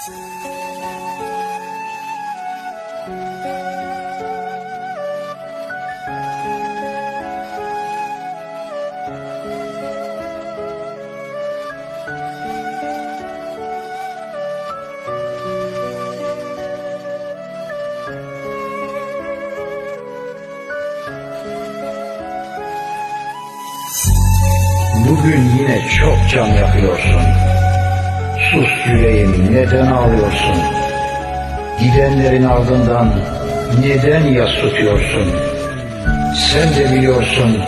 Bugün yine çok can yakıyorsun. Sus yüreğim neden ağlıyorsun? Gidenlerin ardından neden yas tutuyorsun? Sen de biliyorsun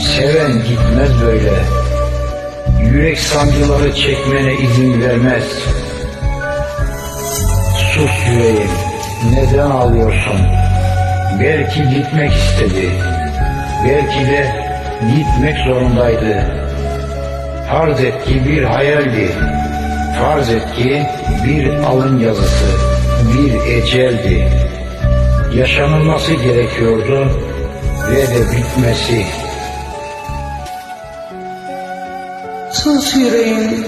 seven gitmez böyle. Yürek sancıları çekmene izin vermez. Sus yüreğim neden ağlıyorsun? Belki gitmek istedi. Belki de gitmek zorundaydı. Farz et ki bir hayaldi. Farz et ki bir alın yazısı, bir eceldi. Yaşanılması gerekiyordu ve de bitmesi. Sus yüreğim,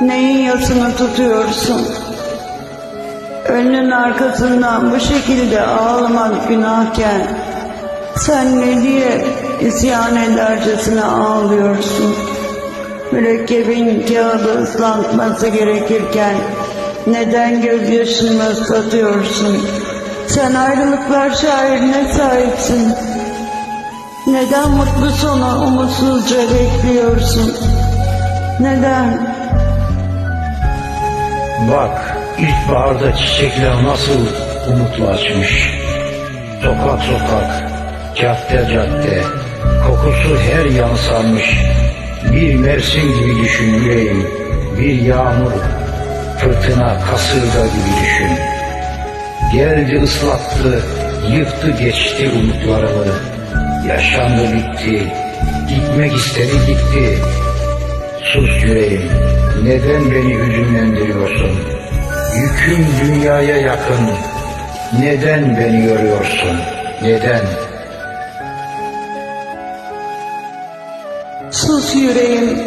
neyin yasını tutuyorsun? Önünün arkasından bu şekilde ağlamak günahken, sen ne diye isyan edercesine ağlıyorsun? Mürekkebin kağıdı ıslatması gerekirken, neden gözyaşını ıslatıyorsun? Sen ayrılıklar şairine sahipsin. Neden mutlu sonu umutsuzca bekliyorsun? Neden? Bak ilkbaharda çiçekler nasıl umutlu açmış. Sokak sokak, cadde cadde, kokusu her yanı sarmış. Bir mevsim gibi düşün yüreğim, bir yağmur, fırtına, kasırga gibi düşün. Geldi ıslattı, yıktı geçti umutlarımı. Yaşandı bitti, gitmek istedi gitti. Sus yüreğim, neden beni hüzünlendiriyorsun? Yüküm dünyaya yakın, neden beni yoruyorsun? Neden? Sus yüreğim.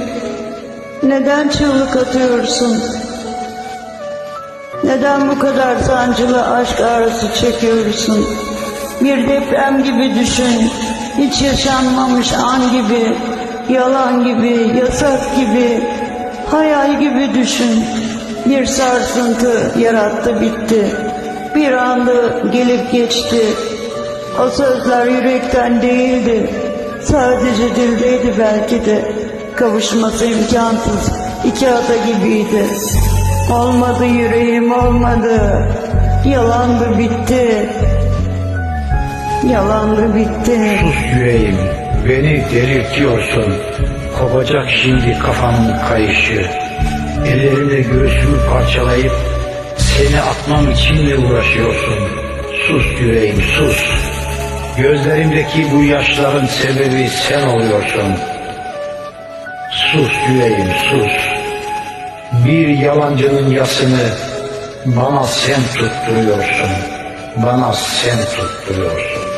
Neden çığlık atıyorsun? Neden bu kadar sancılı aşk ağrısı çekiyorsun? Bir deprem gibi düşün. Hiç yaşanmamış an gibi, yalan gibi, yasak gibi, hayal gibi düşün. Bir sarsıntı yarattı bitti. Bir anda gelip geçti. O sözler yürekten değildi. Sadece dildeydi belki de. Kavuşması imkansız. iki ada gibiydi. Olmadı yüreğim olmadı. Yalandı bitti. Yalandı bitti. Sus yüreğim, beni delirtiyorsun. Kopacak şimdi kafamın kayışı. Ellerimle göğsümü parçalayıp seni atmam için mi uğraşıyorsun? Sus yüreğim sus. Gözlerimdeki bu yaşların sebebi sen oluyorsun. Sus yüreğim sus. Bir yalancının yasını bana sen tutturuyorsun. Bana sen tutturuyorsun.